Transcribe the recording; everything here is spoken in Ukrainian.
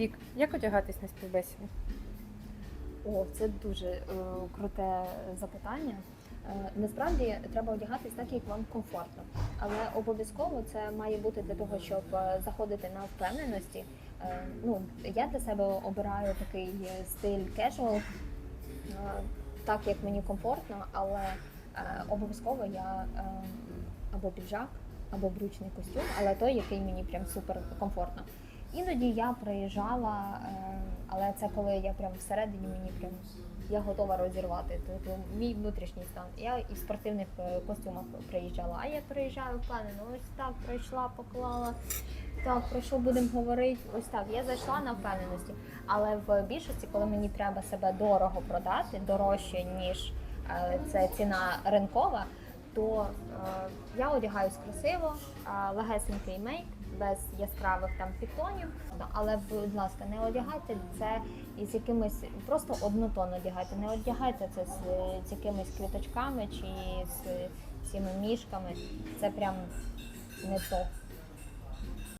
Вік, як одягатись на співбесіду? О, це дуже е, круте запитання. Е, насправді треба одягатись так, як вам комфортно, але обов'язково це має бути для того, щоб е, заходити на впевненості. Е, ну, я для себе обираю такий стиль casual, е, так як мені комфортно, але е, обов'язково я е, або піджак, або брючний костюм, але той, який мені прям супер комфортно. Іноді я приїжджала, е, але це коли я прям всередині мені прям я готова розірвати. Тобто мій внутрішній стан. Я і в спортивних е, костюмах приїжджала. А я приїжджаю впевнено, ось так пройшла, поклала. Так, про що будемо говорити? Ось так. Я зайшла на впевненості. Але в більшості, коли мені треба себе дорого продати, дорожче ніж е, це ціна ринкова, то е, я одягаюсь красиво, е, легесенький мейк, без яскравих там підтонів. Ну, Але, будь ласка, не одягайте це із якимись просто однотонно одягайте. Не одягайте це з, з якимись квіточками чи з цими мішками. Це прям не то.